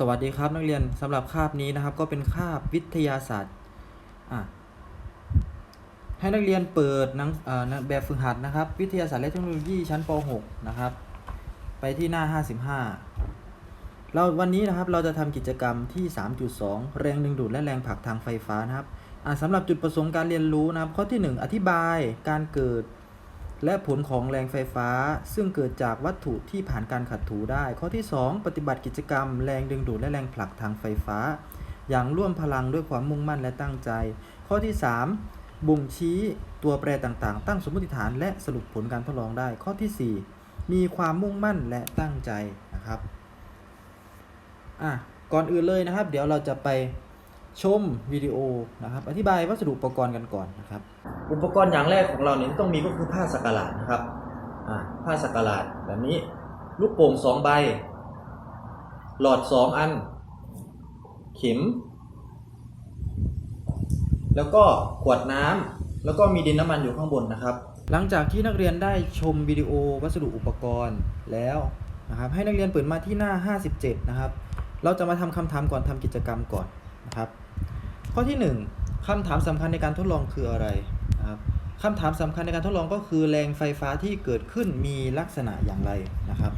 สวัสดีครับนักเรียนสำหรับคาบนี้นะครับ ก็เป็นคาบวิทยาศาสตร์อะให้นักเรียนเปิดหนังแบบฝึกหัดนะครับ วิทยาศาสตร์และเทคโนโลยีชั้นป .6 นะครับ ไปที่หน้า 55 เราวันนี้นะครับเราจะทำกิจกรรมที่ 3.2 แรงดึงดูดและแรงผลักทางไฟฟ้านะครับสำหรับจุดประสงค์การเรียนรู้นะครับ ข้อที่ 1 อธิบายการเกิด และผลของแรงไฟฟ้า ซึ่งเกิดจากวัตถุที่ผ่านการขัดถูได้ ข้อที่ 2 ปฏิบัติกิจกรรมแรงดึงดูดและแรงผลักทางไฟฟ้า อย่างร่วมพลังด้วยความมุ่งมั่นและตั้งใจ ข้อที่ 3 บ่งชี้ตัวแปรต่างๆ ตั้งสมมติฐานและสรุปผลการทดลองได้ ข้อทีสี่4 มีความมุ่งมั่นและตั้งใจนะครับอะก่อนอื่นเลยนะครับ เดี๋ยวเราจะไป ชมวิดีโอนะครับ อธิบายวัสดุอุปกรณ์กันก่อนนะครับ อุปกรณ์อย่างแรกของเราเนี่ยต้องมีก็คือผ้าสักหลาดนะครับอ่าผ้าสักหลาดแบบนี้ลูกโป่งสองใบ หลอดสองอัน เข็ม แล้วก็ขวดน้ำแล้วก็มีดินน้ำมันอยู่ข้างบนนะครับ หลังจากที่นักเรียนได้ชมวิดีโอวัสดุอุปกรณ์แล้วนะครับให้นักเรียนเปิดมาที่หน้า 57 นะครับ เราจะมาทำคำถามก่อนทำกิจกรรมก่อนนะครับ ข้อที่ 1คำถามสำคัญในการทดลองคืออะไรนะครับคำถามสำคัญในการทดลองก็คือแรงไฟฟ้าที่เกิดขึ้นมีลักษณะอย่างไรนะครับ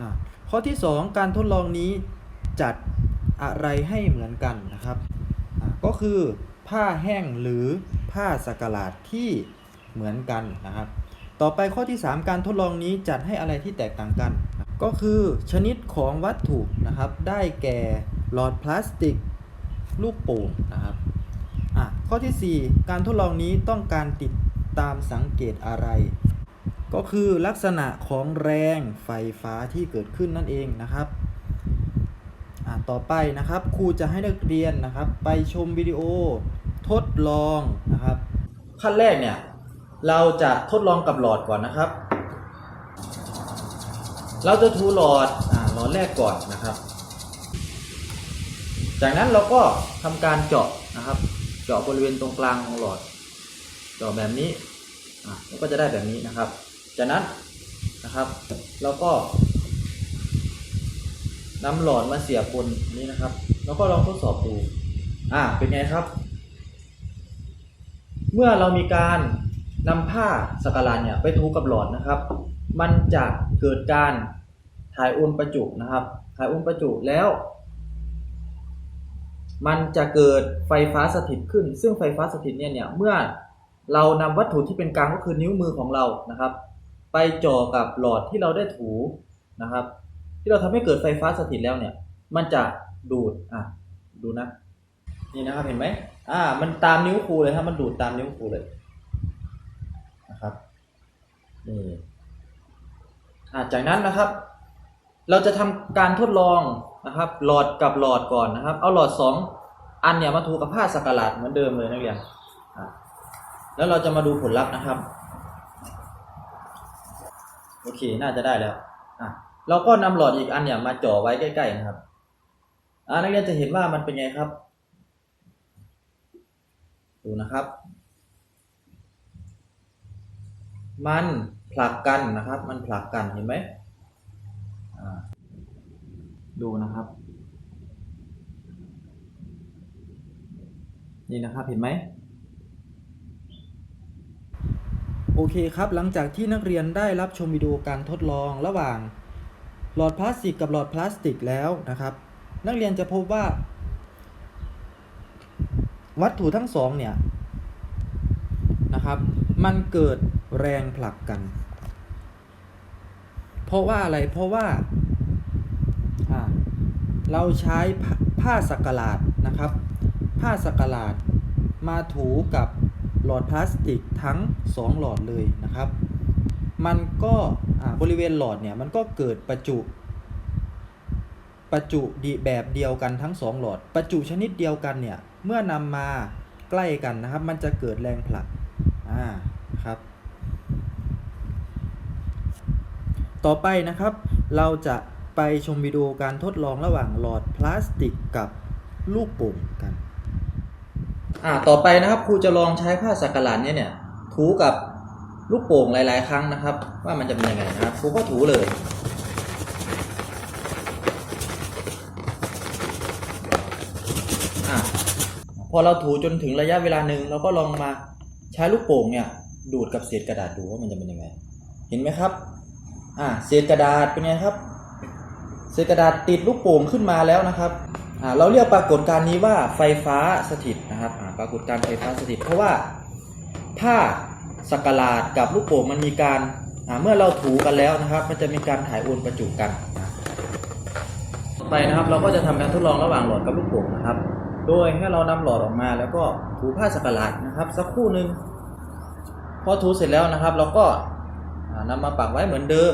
อะข้อที่ 2 การทดลองนี้จัดอะไรให้เหมือนกันนะครับอะก็คือผ้าแห้งหรือ ผ้าสักหลาดที่เหมือนกันนะครับ ต่อไปข้อที่ 3 การทดลองนี้จัดให้อะไรที่แตกต่างกัน ก็คือชนิดของวัตถุนะครับ ได้แก่หลอดพลาสติก ลูกโป่งนะครับอะข้อทีสี่4 การทดลองนี้ต้องการติดตามสังเกตอะไร ก็คือลักษณะของแรงไฟฟ้าที่เกิดขึ้นนั่นเองนะครับต่อไปนะครับครูจะให้นักเรียนนะครับ ไปชมวิดีโอ ทดลองนะครับ ขั้นแรกเนี่ย เราจะทดลองกับหลอดก่อนนะครับ เราจะทูหลอดอ่าหลอดแรกก่อนนะครับ จากนั้นเราก็ทำการเจาะนะครับ เจาะบริเวณตรงกลางของหลอด เจาะแบบนี้อะแล้วก็จะได้แบบนี้นะครับ จากนั้นนะครับ เราก็นำหลอดมาเสียบบนนี้นะครับ แล้วก็ลองทดสอบดู อ่า เป็นไงครับ เมื่อเรามีการนำผ้าสกลาเนี่ยไปทูกับหลอดนะครับ มันจะเกิดการถ่ายโอนประจุนะครับ ถ่ายโอนประจุแล้ว มันจะเกิดไฟฟ้าสถิตขึ้น ซึ่งไฟฟ้าสถิตเนี่ยเนี่ยเมื่อเรานำวัตถุที่เป็นกลางก็คือนิ้วมือของเรานะครับ ไปจ่อกับหลอดที่เราได้ถูนะครับ ที่เราทำให้เกิดไฟฟ้าสถิตแล้วเนี่ย มันจะดูดอะดูนะ นี่นะครับเห็นไหมอ่า มันตามนิ้วครูเลยครับ มันดูดตามนิ้วครูเลยนะครับนี่อ่าจากนั้นนะครับ เราจะทำการทดลองนะครับ หลอดกับหลอดก่อนนะครับ เอาหลอดสองอันเนี่ยมาถูกับผ้าสักหลาดเหมือนเดิมเลยนักเรียนแล้วเราจะมาดูผลลัพธ์นะครับ โอเค น่าจะได้แล้วอะเราก็นำหลอดอีกอันเนี่ยมาจ่อไว้ใกล้ๆนะครับอ่านักเรียนจะเห็นว่ามันเป็นไงครับ ดูนะครับ มันผลักกันนะครับ มันผลักกันเห็นไหมดูนะครับ นี่นะครับเห็นไหมโอเคครับ หลังจากที่นักเรียนได้รับชมวิดีโอการทดลองระหว่าง หลอดพลาสติกกับหลอดพลาสติกแล้วนะครับ นักเรียนจะพบว่า วัตถุทั้งสองเนี่ยนะครับ มันเกิดแรงผลักกัน เพราะว่าอะไรเพราะว่าเราใช้ผ้าสักหลาดนะครับ ผ้าสักหลาดมาถูกับหลอดพลาสติกทั้ง 2 หลอดเลยนะครับ มันก็บริเวณหลอดเนี่ยมันก็เกิดประจุ ประจุดีแบบเดียวกันทั้ง 2 หลอด ประจุชนิดเดียวกันเนี่ย เมื่อนำมาใกล้กันนะครับ มันจะเกิดแรงผลัก อ่า ครับ ต่อไปนะครับ เราจะไปชมวิดีโอการทดลองระหว่างหลอดพลาสติกกับลูกโป่งกัน อ่า ต่อไปนะครับครูจะลองใช้ผ้าสักหลาดเนี่ยเนี่ยถูกับลูกโป่งหลาย ๆ ครั้งนะครับ ว่ามันจะเป็นยังไงนะครับครูก็ถูเลย อะ พอเราถูจนถึงระยะเวลาหนึ่งเราก็ลองมาใช้ลูกโป่งเนี่ยดูดกับเศษกระดาษดูว่ามันจะเป็นยังไง เห็นไหมครับ อ่าเศษกระดาษเป็นไงครับ เศษกระดาษติดลูกโป่งขึ้นมาแล้วนะครับอ่าเราเรียกปรากฏการณ์นี้ว่าไฟฟ้าสถิตนะครับอ่าปรากฏการณ์ไฟฟ้าสถิต เพราะว่าผ้าสักหลาดกับลูกโป่งมันมีการอ่าเมื่อเราถูกันแล้วนะครับ มันจะมีการถ่ายโอนประจุกันต่อไปนะครับเราก็จะทำการทดลองระหว่างหลอดกับลูกโป่งนะครับ โดยให้เรานำหลอดออกมาแล้วก็ถูผ้าสักหลาดนะครับ สักครู่หนึ่งพอถูเสร็จแล้วนะครับ เราก็อ่านำมาปักไว้เหมือนเดิม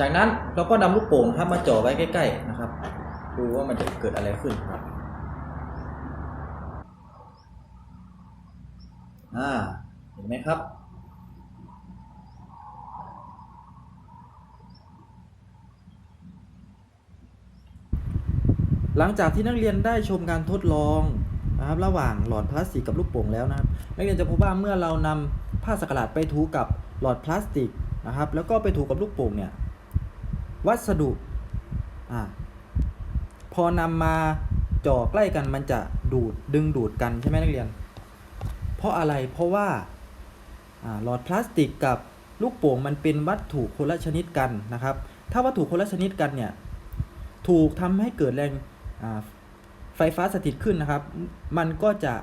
จากนั้นเราก็นำลูกโป่งครับมาจ่อไว้ใกล้ ๆนะครับ ดูว่ามันจะเกิดอะไรขึ้นครับอ่าเห็นไหมครับ หลังจากที่นักเรียนได้ชมการทดลองนะครับระหว่างหลอดพลาสติกกับลูกโป่งแล้วนะครับนักเรียนจะพบว่าเมื่อเรานำผ้าสกหลาดไปถูกับหลอดพลาสติกนะครับแล้วก็ไปถูกับลูกโป่งเนี่ยวัสดุอ่าพอนำมาจ่อใกล้กันมันจะดูดดึงดูดกันใช่ไหมนักเรียน เพราะอะไรเพราะว่าหลอดพลาสติกกับลูกโป่งมันเป็นวัตถุคนละชนิดกันนะครับ ถ้าวัตถุคนละชนิดกันเนี่ยถูกทำให้เกิดแรง ไฟฟ้าสถิตขึ้นนะครับ มันก็จะ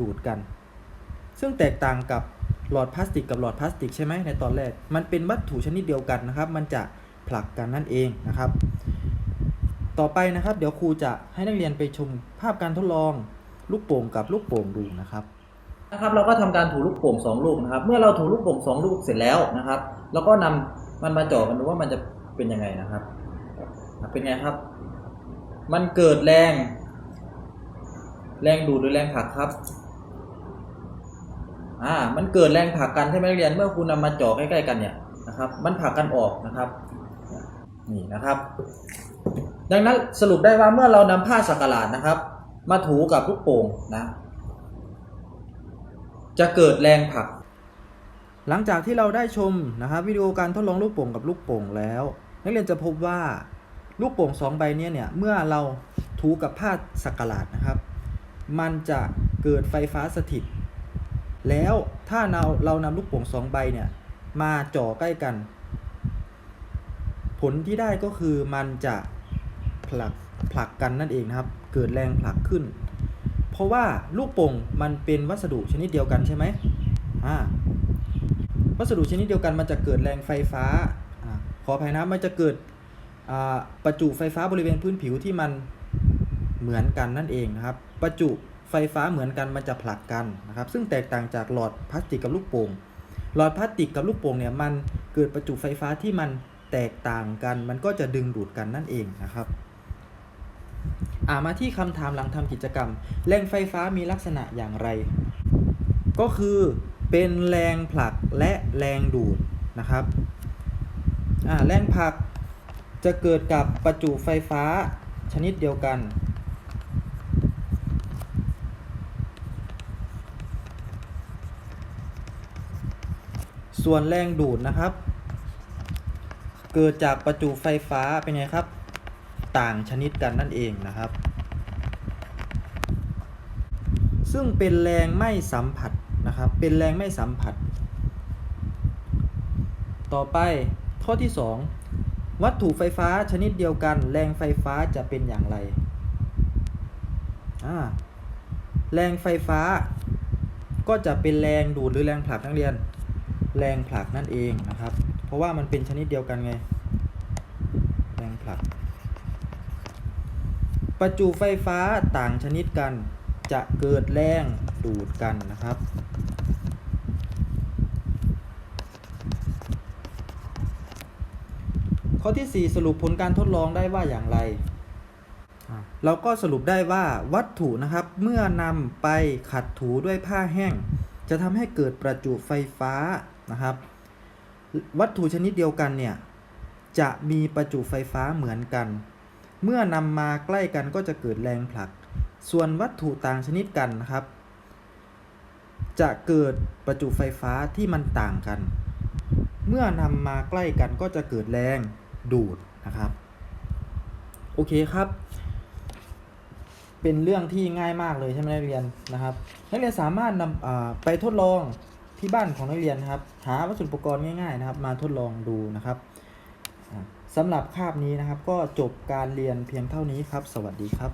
ดูดกัน ซึ่งแตกต่างกับหลอดพลาสติกกับหลอดพลาสติกใช่ไหมในตอนแรก มันเป็นวัตถุชนิดเดียวกันนะครับ มันจะผลักกันนั่นเองนะครับ ต่อไปนะครับ เดี๋ยวครูจะให้นักเรียนไปชมภาพการทดลองลูกโป่งกับลูกโป่งดูนะครับนะครับ เราก็ทำการถูลูกโป่งสองลูกนะครับ เมื่อเราถูลูกโป่งสองลูกเสร็จแล้วนะครับ เราก็นำมันมาจ่อกันดูว่ามันจะเป็นยังไงนะครับ เป็นไงครับ มันเกิดแรง แรงดูดหรือแรงผลักครับอ่ามันเกิดแรงผลักกันใช่ไหมนักเรียนเมื่อคุณนำมาจ่อใกล้ๆกันเนี่ยนะครับ มันผลักกันออกนะครับนี่นะครับ ดังนั้นสรุปได้ว่าเมื่อเรานำผ้าสักหลาดนะครับ มาถูกับลูกโป่งนะจะเกิดแรงผลัก หลังจากที่เราได้ชมนะครับวิดีโอการทดลองลูกโป่งกับลูกโป่งแล้ว นักเรียนจะพบว่า ลูกโป่งสองใบเนี้เนี่ย เมื่อเราถูกับผ้าสักหลาดนะครับ มันจะเกิดไฟฟ้าสถิต แล้วถ้าเราเรานำลูกโป่งสองใบเนี่ย มาจ่อใกล้กัน ผลที่ได้ก็คือมันจะผลักผลักกันนั่นเองนะครับ เกิดแรงผลักขึ้น เพราะว่าลูกโป่งมันเป็นวัสดุชนิดเดียวกันใช่ไหมอ่าวัสดุชนิดเดียวกันมันจะเกิดแรงไฟฟ้าอขออภัยนะมันจะเกิด ประจุไฟฟ้าบริเวณพื้นผิวที่มันเหมือนกันนั่นเองนะครับ ประจุไฟฟ้าเหมือนกันมันจะผลักกันนะครับ ซึ่งแตกต่างจากหลอดพลาสติกกับลูกโป่ง หลอดพลาสติกกับลูกโป่งเนี่ยมันเกิดประจุไฟฟ้าที่มันแตกต่างกัน มันก็จะดึงดูดกันนั่นเองนะครับอ่ามาที่คำถามหลังทำกิจกรรม แรงไฟฟ้ามีลักษณะอย่างไร ก็คือเป็นแรงผลักและแรงดูดนะครับอ่าแรงผลัก จะเกิดกับประจุไฟฟ้าชนิดเดียวกัน ส่วนแรงดูดนะครับ เกิดจากประจุไฟฟ้าเป็นไงครับ ต่างชนิดกันนั่นเองนะครับ ซึ่งเป็นแรงไม่สัมผัสนะครับ เป็นแรงไม่สัมผัส ต่อไปข้อที่ 2 วัตถุไฟฟ้าชนิดเดียวกัน แรงไฟฟ้าจะเป็นอย่างไร แรงไฟฟ้า ก็จะเป็นแรงดูดหรือแรงผลักนักเรียน แรงผลักนั่นเองนะครับ เพราะว่ามันเป็นชนิดเดียวกันไง แรงผลัก ประจุไฟฟ้าต่างชนิดกัน จะเกิดแรงดูดกันนะครับ ข้อที่ 4 สรุปผลการทดลองได้ว่าอย่างไร เราก็สรุปได้ว่าวัตถุนะครับเมื่อนำไปขัดถูด้วยผ้าแห้ง จะทำให้เกิดประจุไฟฟ้านะครับ วัตถุชนิดเดียวกันเนี่ยจะมีประจุไฟฟ้าเหมือนกัน เมื่อนำมาใกล้กันก็จะเกิดแรงผลัก ส่วนวัตถุต่างชนิดกันนะครับ จะเกิดประจุไฟฟ้าที่มันต่างกัน เมื่อนำมาใกล้กันก็จะเกิดแรง ดูดนะครับ โอเคครับ เป็นเรื่องที่ง่ายมากเลยใช่ไหมนักเรียนนะครับ นักเรียนสามารถนำไปทดลองที่บ้านของนักเรียนนะครับ หาวัสดุอุปกรณ์ง่ายๆนะครับ มาทดลองดูนะครับสำหรับคาบนี้นะครับ ก็จบการเรียนเพียงเท่านี้ครับ สวัสดีครับ